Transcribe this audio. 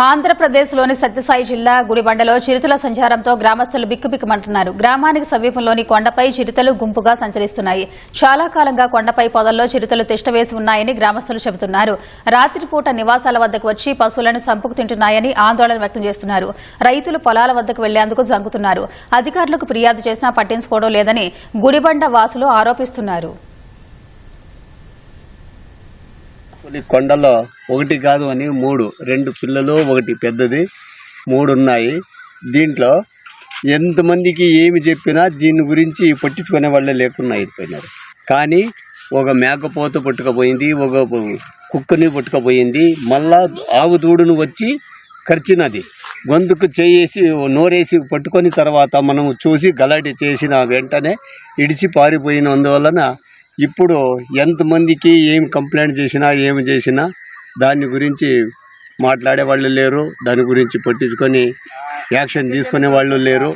ఆంధ్రప్రదేశ్లోని సత్యసాయి జిల్లా గుడిబండలో చిరుతల సంచారంతో గ్రామస్తులు బిక్కుబిక్కుమంటున్నారు. గ్రామానికి సమీపంలోని కొండపై చిరుతలు గుంపుగా సంచరిస్తున్నాయి. చాలా కాలంగా కొండపై పొదల్లో చిరుతలు తిష్టవేసి ఉన్నాయని గ్రామస్తులు చెబుతున్నారు. రాత్రిపూట నివాసాల వద్దకు వచ్చి పశువులను చంపుకు తింటున్నాయని ఆందోళన వ్యక్తం చేస్తున్నారు. రైతులు పొలాల వద్దకు వెళ్ళేందుకు జంకుతున్నారు. అధికారులకు ఫిర్యాదు చేసినా పట్టించుకోవడం లేదని గుడిబండ వాసులు ఆరోపిస్తున్నారు. కొన్ని కొండలో ఒకటి కాదు అని మూడు రెండు పిల్లలు ఒకటి పెద్దది మూడు ఉన్నాయి. దీంట్లో ఎంతమందికి ఏమి చెప్పినా దీని గురించి పట్టించుకునే వాళ్ళే లేకుండా అయిపోయినారు. కానీ ఒక మేకపోత పట్టుకపోయింది ఒక కుక్కని పట్టుకపోయింది మళ్ళా ఆవు దూడును వచ్చి కరిచినది. గొంతుకు చేసి నోరేసి పట్టుకొని తర్వాత మనం చూసి గలాటి చేసిన వెంటనే ఇడిచి పారిపోయినందువలన ఇప్పుడు ఎంతమందికి ఏం కంప్లైంట్ చేసినా ఏమి చేసినా దాని గురించి మాట్లాడే వాళ్ళు లేరు దాని గురించి పట్టించుకొని యాక్షన్ తీసుకునే వాళ్ళు లేరు.